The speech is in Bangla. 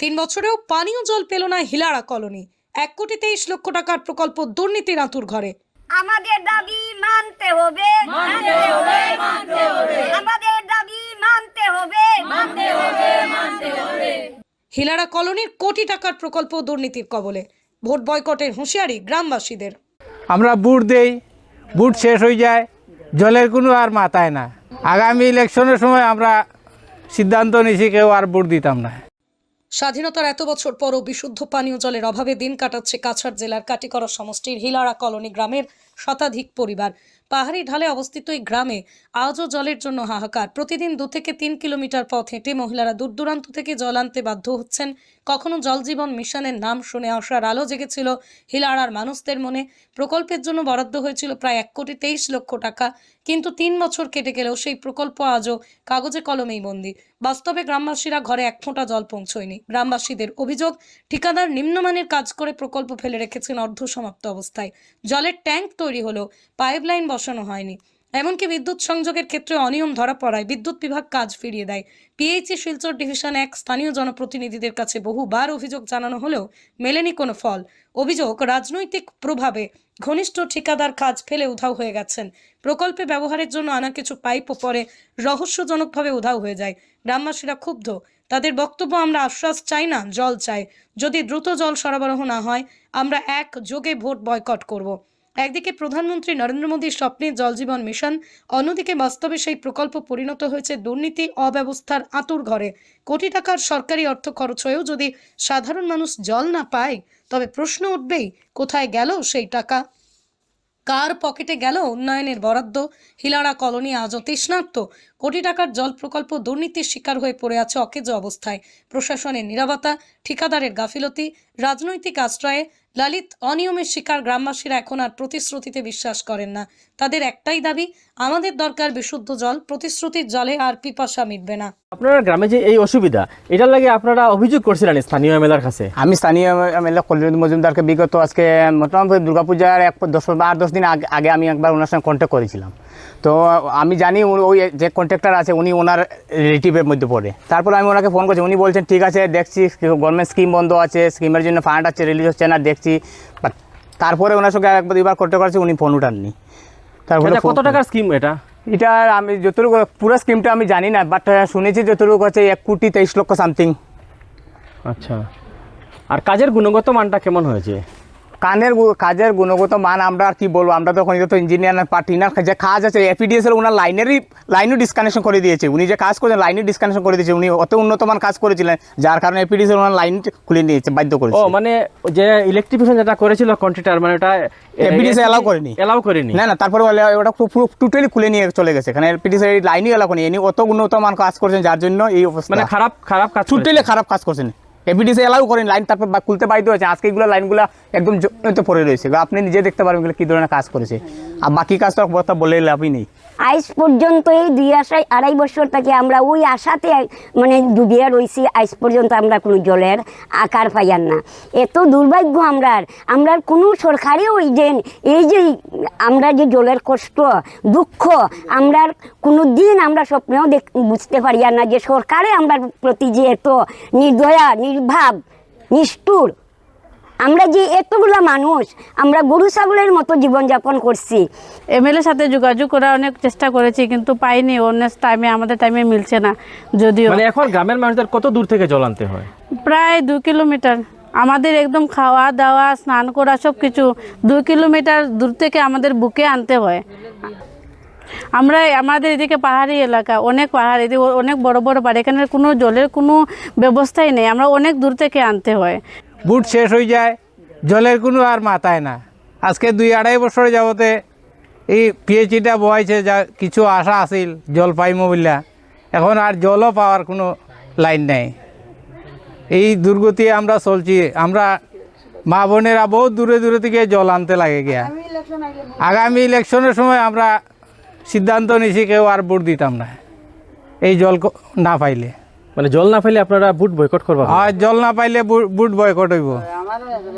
তিন বছরেও পানীয় জল পেল না হিলারা কলোনি। এক কোটি তেইশ লক্ষ টাকার প্রকল্প দুর্নীতির আঁতুর ঘরে। আমাদের দাবি মানতে হবে। মানতে হবে মানতে হবে। আমাদের দাবি মানতে হবে। মানতে হবে মানতে হবে। হিলাড়া কলোনির কোটি টাকার প্রকল্প দুর্নীতির কবলে। ভোট বয়কটের হুঁশিয়ারি গ্রামবাসীদের। আমরা বুট দেই বুট শেষ হয়ে যায় জলের কোনো আর মাথায় না। আগামী ইলেকশনের সময় আমরা সিদ্ধান্ত নিছি কেউ আর বুট দিতাম না। স্বাধীনতার এত বছর পরও বিশুদ্ধ পানীয় জলের অভাবে দিন কাটাচ্ছে কাছাড় জেলার কাটিকরা সমষ্টির হিলারা কলোনি গ্রামের শতাধিক পরিবার। পাহাড়ি ঢালে অবস্থিত এই গ্রামে আজও জলের জন্য হাহাকার। প্রতিদিন দু থেকে তিন কিলোমিটার পথ হেঁটে মহিলারা দূর দূরান্ত থেকে জল আনতে বাধ্য হচ্ছেন। কখনো জল জীবন মিশনের নাম শুনে আসার আলো জেগেছিল হিলাড়ার মানুষদের মনে। প্রকল্পের জন্য বরাদ্দ হয়েছিল প্রায় এক কোটি তেইশ লক্ষ টাকা। কিন্তু তিন বছর কেটে গেলেও সেই প্রকল্প আজও কাগজে কলমেই বন্দী। বাস্তবে গ্রামবাসীরা ঘরে এক ফোঁটা জল পৌঁছয়নি। গ্রামবাসীদের অভিযোগ, ঠিকাদার নিম্নমানের কাজ করে প্রকল্প ফেলে রেখেছেন অর্ধ সমাপ্ত অবস্থায়। জলের ট্যাঙ্ক তৈরি হলো পাইপলাইন বসানো হয়নি। এমনকি বিদ্যুৎ সংযোগের ক্ষেত্রে অনিয়ম ধরা পড়ায় বিদ্যুৎ বিভাগ কাজ ফিরিয়ে দেয়। পিএইচি শিলচর ডিভিশন এক স্থানীয় জনপ্রতিনিধিদের কাছে বহুবার অভিযোগ জানানো হলেও মেলেনি কোনো ফল। অভিযোগ, রাজনৈতিক প্রভাবে ঘনিষ্ঠ ঠিকাদার কাজ ফেলে উধাও হয়ে গেছেন। প্রকল্পে ব্যবহারের জন্য আনা কিছু পাইপও পরে রহস্যজনকভাবে উধাও হয়ে যায়। গ্রামবাসীরা ক্ষুব্ধ। তাদের বক্তব্য, আমরা আশ্বাস চাই না, জল চাই। যদি দ্রুত জল সরবরাহ না হয়, আমরা এক যোগে ভোট বয়কট করব। একদিকে প্রধানমন্ত্রী নরেন্দ্র মোদীর স্বপ্নে জল জীবন মিশন, অন্যদিকে বাস্তবে সেই প্রকল্প পরিণত হয়েছে দুর্নীতি, অব্যবস্থার আঁতুর ঘরে। কোটি টাকার সরকারি অর্থ খরচ হয়েও যদি সাধারণ মানুষ জল না পায়, তবে প্রশ্ন উঠবেই, কোথায় গেল সেই টাকা? কার পকেটে গেল উন্নয়নের বরাদ্দ? হিলাড়া কলোনি আজও তৃষ্ণার্ত। কোটি টাকার জল প্রকল্প দুর্নীতির শিকার হয়ে পড়ে আছে অকেজ অবস্থায়। প্রশাসনের নিরাপত্তা, ঠিকাদারের গাফিলতি, রাজনৈতিক আশ্রয়ে লালিত অনিয়মের শিকার গ্রামবাসীরা এখন আর প্রতিশ্রুতিতে বিশ্বাস করেন না। তাদের একটাই দাবি আমাদের দরকার বিশুদ্ধ জল প্রতিশ্রুতির জলে আর পিপাসা মিটবে না। আপনার গ্রামে যে এই অসুবিধা এটার লাগে আপনারা অভিযোগ করছিলেন স্থানীয় এমএলআর কাছে? আমি স্থানীয় এমএলএ কল্যাণ মজুমদারকে বিগত আজকে মোটামুটি দুর্গাপূজার এক দশ আট দশ দিন আগে আগে আমি একবার ওনার সঙ্গে কন্ট্যাক্ট করেছিলাম। তো আমি জানি ওই যে কন্ট্রাক্টর আছে উনি ওনার রিলেটিভের মধ্যে পড়ে। তারপর আমি ওনাকে ফোন করছি উনি বলছেন ঠিক আছে দেখছি গভর্নমেন্ট স্কিম বন্ধ আছে স্কিমের জন্য ফান্ড আছে রিলিজ হচ্ছে না দেখছি। বাট তারপরে ওনার সঙ্গে একবার দুইবার কন্ট্যাক্ট করেছি উনি ফোন উঠাননি। তারপরে কত টাকার স্কিম এটা? এটা আমি যতটুকু পুরো স্কিমটা আমি জানি না বাট শুনেছি যতটুকু আছে এক কোটি তেইশ লক্ষ সামথিং আচ্ছা। আর কাজের গুণগত মানটা কেমন হয়েছে? কানের কাজের গুণগত মান আমরা আর কি বলব? আমরা তো ওখানে তো ইঞ্জিনিয়ার পার্টি না যে কাজ আছে এপিডিএস এর ওনার লাইনেরই লাইনও ডিসকানেকশন করে দিয়েছে। উনি যে কাজ করেছেন লাইনই ডিসকানেকশন করে দিয়েছে। উনি অত উন্নত মান কাজ করেছিলেন যার কারণে এপিডিএস এর ওনার লাইন খুলে নিয়েছে বাধ্য করে ও মানে যে ইলেকট্রিফিকেশন যেটা করেছিল কন্ট্রাক্টর মানে ওটা এপিডিএস এলাও করেনি। এলাও করেনি। না না তারপরে ওটা পুরো টোটালি খুলে নিয়ে চলে গেছে। এখানে এপিডিএস এর লাইনই এলাও করেনি। ইনি অত উন্নত মান কাজ করছেন যার জন্য এই অবস্থা। মানে খারাপ খারাপ কাজ টোটালি খারাপ কাজ করছেন। এপিডিসি এলাও করেন, লাইন তারপর খুলতে বাধ্য হয়েছে। আজকে এগুলো লাইনগুলো একদম জমিতে পড়ে রয়েছে। আপনি নিজে দেখতে পারবেন কি কী ধরনের কাজ করেছে। আর বাকি কাজ তো কথা বলে লাভই নেই। আজ পর্যন্ত এই দুই আশায় আড়াই বছর থেকে আমরা ওই আশাতে মানে ডুবিয়া রয়েছি আজ পর্যন্ত আমরা কোনো জলের আকার পাইয়ার না। এত দুর্ভাগ্য আমরার আমরার কোনো সরকারি ওই যে, এই যে আমরা যে জলের কষ্ট, দুঃখ আমরার কোনো দিন আমরা স্বপ্নেও দেখ, বুঝতে পারিয়া না যে সরকারে আমরা প্রতি যে এত নির্দয়া, নির্ভাব, নিষ্ঠুর আমরা যে এতগুলা মানুষ আমরা গরু ছাগলের মতো জীবনযাপন করছি। এমএলএর সাথে যোগাযোগ করার অনেক চেষ্টা করেছি কিন্তু পাইনি। অন্য টাইমে আমাদের টাইমে মিলছে না যদিও। মানে এখন গ্রামের মানুষদের কত দূর থেকে জল আনতে হয়? প্রায় দু কিলোমিটার। আমাদের একদম খাওয়া দাওয়া স্নান করা সব কিছু দু কিলোমিটার দূর থেকে আমাদের বুকে আনতে হয়। আমরা আমাদের এদিকে পাহাড়ি এলাকা অনেক পাহাড় এদিকে অনেক বড় বড় বাড়ি এখানে কোনো জলের কোনো ব্যবস্থাই নেই। আমরা অনেক দূর থেকে আনতে হয়। বুট শেষ হয়ে যায় জলের কোনো আর মাথায় না। আজকে দুই আড়াই বছর যাবতে এই পিএইচিটা বহাইছে যা কিছু আশা আছিল জল পাইমো বললা এখন আর জলও পাওয়ার কোনো লাইন নাই। এই দুর্গতি আমরা চলছি আমরা মা বোনেরা বহুত দূরে দূরে থেকে জল আনতে লাগে গিয়া। আগামী ইলেকশনের সময় আমরা সিদ্ধান্ত নিছি কেউ আর ভোট দিতাম না। এই জল না পাইলে। মানে জল না পাইলে আপনারা বুট বয়কট করবা আর জল না পাইলে বুট বয়কট হইব।